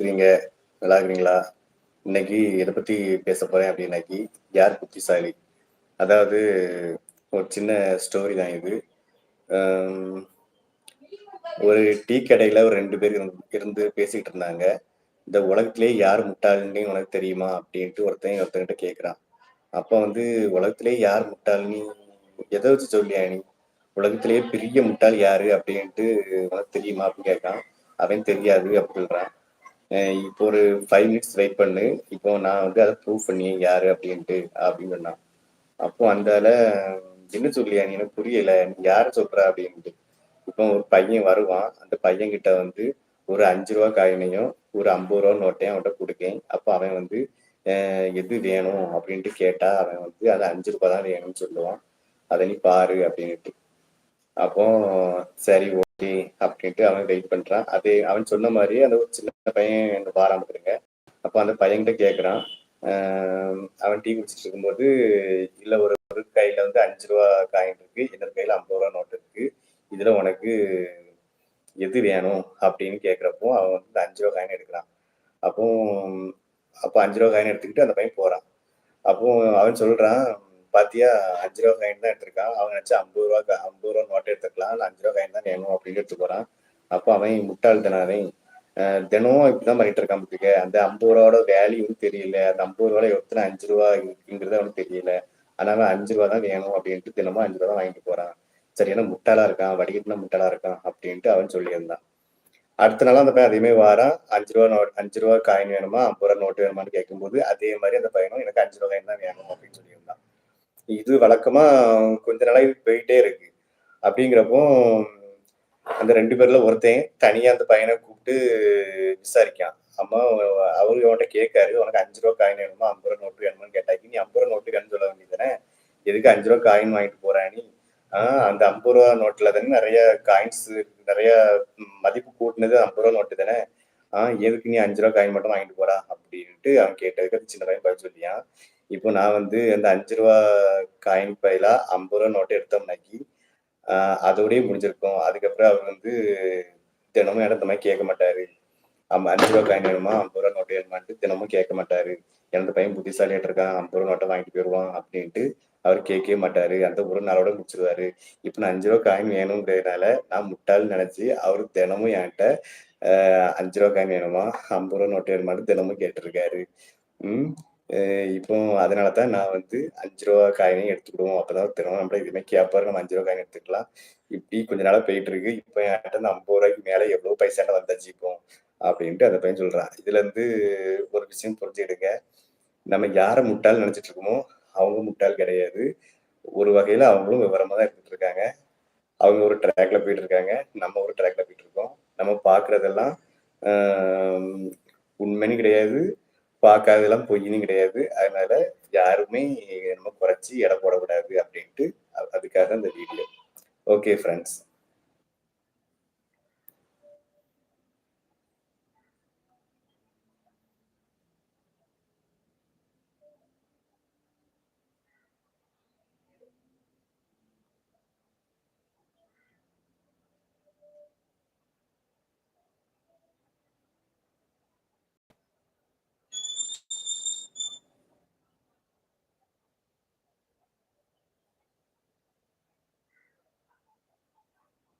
இருக்கிறீங்க நல்லா இருக்கிறீங்களா இன்னைக்கு இதை பத்தி பேச போறேன் அப்படின்னாக்கி யார் புத்திசாலி? அதாவது ஒரு சின்ன ஸ்டோரி தான் இது. ஒரு டீ கடையில ஒரு ரெண்டு பேர் இருந்து இருந்து இருந்தாங்க. இந்த உலகத்திலே யார் முட்டாள்னு உனக்கு தெரியுமா? அப்படின்ட்டு ஒருத்தன் ஒருத்தங்கிட்ட கேட்குறான் அப்போ வந்து உலகத்திலே யார் முட்டாள் எதை வச்சு சொல்லியா நீ? உலகத்திலேயே பெரிய முட்டாள் யாரு? அப்படின்ட்டு உனக்கு தெரியுமா? அப்படின்னு கேட்கான் அவன் தெரியாது அப்படி இப்போ ஒரு ஃபைவ் மினிட்ஸ் வெயிட் பண்ணு. இப்போ நான் வந்து அதை ப்ரூவ் பண்ணி யாரு அப்படின்ட்டு அப்படின்னு சொன்னான். அப்போ அந்தால என்ன சொல்லியா நீ? எனக்கு புரியல. நீ யார சொல்ற? அப்படின்ட்டு. இப்போ ஒரு பையன் வருவான். அந்த பையன் கிட்ட வந்து ஒரு அஞ்சு ரூபா காயினையும் ஒரு ஐம்பது ரூபா நோட்டையும் அவன்கிட்ட கொடுக்கேன். அப்போ அவன் வந்து எது வேணும்? அப்படின்ட்டு கேட்டா அவன் வந்து அது அஞ்சு ரூபா தான் வேணும்னு சொல்லுவான். அதை நீ பாரு அப்படின்ட்டு அப்போ சரி அப்படின்ட்டு அவன் வெயிட் பண்றான். அது அவன் சொன்ன மாதிரியே அந்த ஒரு சின்ன பையன் எனக்கு பாராமத்துருங்க அப்போ அந்த பையன்கிட்ட கேட்குறான் அவன் டீ குடிச்சிட்டு இருக்கும்போது இல்ல ஒரு ஒரு கையில வந்து அஞ்சு ரூபா காயின் இருக்கு. இன்னொரு கையில ஐம்பது ரூபா நோட்டு இருக்கு. இதுல உனக்கு எது வேணும்? அப்படின்னு கேட்குறப்போ அவன் வந்து அஞ்சு ரூபா காயின் எடுக்கிறான். அப்போ அப்போ அஞ்சு ரூபா காயின் எடுத்துக்கிட்டு அந்த பையன் போறான். அப்போ அவன் சொல்றான் பாத்தியா அஞ்சு ரூபா காயின் தான் எடுத்திருக்கான். அவன் நினைச்சா ஐம்பது ரூபா ஐம்பது ரூபா நோட்டு எடுத்துக்கலாம் இல்ல அஞ்சு ரூபா காயின் தான் வேணும் அப்படின்னு எடுத்து போறான். அப்போ அவன் முட்டாள் தானே தினமும் இப்படிதான் பண்ணிட்டு இருக்கான் பாத்துக்க அந்த ஐம்பது ரூபாவோட வேல்யூ தெரியல. அந்த ஐம்பது ரூபாய் எத்தனை அஞ்சு ரூபா இருக்குங்கிறது அவனுக்கு தெரியல. ஆனா அஞ்சு ரூபா தான் வேணும் அப்படின்ட்டு தினமும் அஞ்சு ரூபா தான் வாங்கிட்டு போறான். சரியான முட்டாளா இருக்கான்? வடிகட்டின முட்டாளா இருக்கான்? அப்படின்ட்டு அவன் சொல்லியிருந்தான். அடுத்த நாள் அந்த பையன் அதேமே வாரான். அஞ்சு ரூபா நோட் அஞ்சு ரூபா காயின் வேணுமா? ஐம்பது ரூபா நோட்டு வேணுமான்னு கேட்கும்போது அதே மாதிரி அந்த பையனும் எனக்கு அஞ்சு ரூபா காயின் தான் வேணும் அப்படின்னு சொல்லியிருந்தான். இது வழக்கமா கொஞ்ச நாளாக போயிட்டே இருக்கு. அப்படிங்கிறப்போ அந்த ரெண்டு பேர்ல ஒருத்தன் தனியா அந்த பையனை கூப்பிட்டு விசாரிக்கான். அம்மா அவரு அவன்கிட்ட கேட்காரு உனக்கு அஞ்சு ரூபா காயின் வேணுமா? ஐம்பது ரூபா நோட்டு வேணுமான்னு கேட்டாக்கி நீ ஐம்பது ரூபா நோட்டு வேணும்னு சொல்ல வேண்டியதானே எதுக்கு அஞ்சு ரூபா காயின் வாங்கிட்டு போறானி ஆஹ் அந்த ஐம்பது ரூபா நோட்டுல தானே நிறைய காயின்ஸ் நிறைய மதிப்பு கூட்டினது ஐம்பது ரூபா நோட்டு தானே? ஆஹ் எதுக்கு நீ அஞ்சு ரூபா காயின் மட்டும் வாங்கிட்டு போறா? அப்படின்ட்டு அவன் கேட்டதுக்கு சின்ன பையன் பதில் சொல்லியான். இப்போ நான் வந்து அந்த அஞ்சு ரூபா காயின் பையில ஐம்பது ரூபா நோட்டு எடுத்தோம்னாக்கி அதோடய அதோடயே முடிஞ்சிருக்கும். அதுக்கப்புறம் அவர் வந்து தினமும் எனக்கு இந்த மாதிரி கேட்க மாட்டாரு. அம் அஞ்சு ரூபா காயின் வேணுமா? ஐம்பது ரூபா நோட்டு வேணுமான்ட்டு தினமும் கேட்க மாட்டாரு. எனது பையன் புத்திசாலியாட்டு இருக்கான். ஐம்பது ரூபா நோட்டை வாங்கிட்டு போயிடுவான் அப்படின்ட்டு அவர் கேட்கவே மாட்டாரு. அந்த ஒரு நாளோட முடிச்சிருவாரு. இப்ப நான் அஞ்சு ரூபா காயின் வேணுங்கிறதுனால நான் முட்டாள்னு நினைச்சு அவரு தினமும் என்கிட்ட அஞ்சு ரூபா காயின் வேணுமா? ஐம்பது ரூபா நோட்டு வேணுமான்னு தினமும் கேட்டிருக்காரு. உம் இப்போ அதனால தான் நான் வந்து அஞ்சு ரூபா காயினையும் எடுத்துக்கிடுவோம். அப்பதான் தினமும் நம்மள இதுமே கேப்பாரு. நம்ம அஞ்சு ரூபா காயின் எடுத்துக்கலாம். இப்படி கொஞ்ச நாளா போயிட்டு இருக்கு இப்போ என்கிட்ட அந்த ஐம்பது ரூபாய்க்கு மேல எவ்வளவு பைசாண்ட வந்தாச்சு இப்போ அப்படின்ட்டு அந்த பையன் சொல்றான். இதுல இருந்து ஒரு விஷயம் புரிஞ்சுக்கிடுங்க. நம்ம யாரை முட்டாள் நினைச்சிட்டு இருக்கோமோ அவங்க முட்டாள் கிடையாது. ஒரு வகையில அவங்களும் விவரமா தான் இருந்துட்டு இருக்காங்க. அவங்க ஒரு ட்ராக்ல போயிட்டு இருக்காங்க. நம்ம ஒரு ட்ராக்ல போயிட்டு இருக்கோம். நம்ம பாக்குறதெல்லாம் உண்மைன்னு கிடையாது. பார்க்காதெல்லாம் பொய்ன்னு கிடையாது. அதனால யாருமே நம்ம குறைச்சி எடை போடக்கூடாது அப்படின்ட்டு அதுக்காக தான் வீடியோ ஓகே ஃப்ரெண்ட்ஸ்